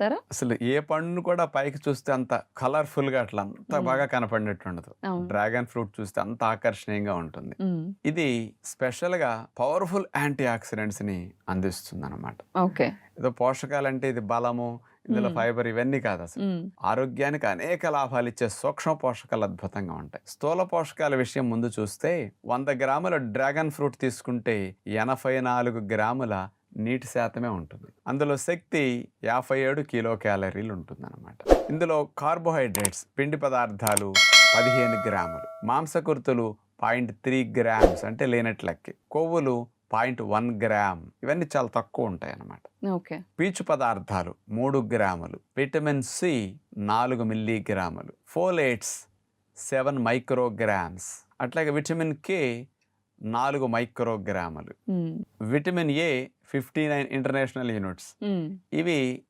చెప్తారా అసలు ఏ పండును కూడా పైకి చూస్తే అంత కలర్ఫుల్గా అట్లా అంత. బాగా కనపడినట్టు ఉండదు. డ్రాగన్ ఫ్రూట్ చూస్తే అంత ఆకర్షణీయంగా ఉంటుంది. ఇది స్పెషల్గా పవర్ఫుల్ యాంటీ ఆక్సిడెంట్స్ని అందిస్తుంది అనమాట ఓకే. ఏదో పోషకాలంటే ఇది బలము ఇందులో. ఫైబర్ ఇవన్నీ కాదు అసలు. ఆరోగ్యానికి అనేక లాభాలు ఇచ్చే సూక్ష్మ పోషకాలు అద్భుతంగా ఉంటాయి. స్థూల పోషకాల విషయం ముందు చూస్తే వంద గ్రాముల డ్రాగన్ ఫ్రూట్ తీసుకుంటే ఎనభై నాలుగు గ్రాముల నీటి శాతమే ఉంటుంది. అందులో శక్తి యాభై ఏడు కిలో క్యాలరీలు ఉంటుందన్నమాట. ఇందులో కార్బోహైడ్రేట్స్ పిండి పదార్థాలు పదిహేను గ్రాములు మాంసకృతులు పాయింట్ త్రీ గ్రామ్స్ అంటే లేనట్లకి కొవ్వులు పాయింట్ వన్ గ్రామ్. ఇవన్నీ చాలా తక్కువ ఉంటాయి అన్నమాట ఓకే. పీచు పదార్థాలు మూడు గ్రాములు విటమిన్ సి నాలుగు మిల్లీగ్రాములు ఫోలేట్స్ సెవెన్ మైక్రోగ్రామ్స్. అట్లాగే విటమిన్ కే నాలుగు మైక్రోగ్రాములు. Vitamin A fifty nine international units. ఇవి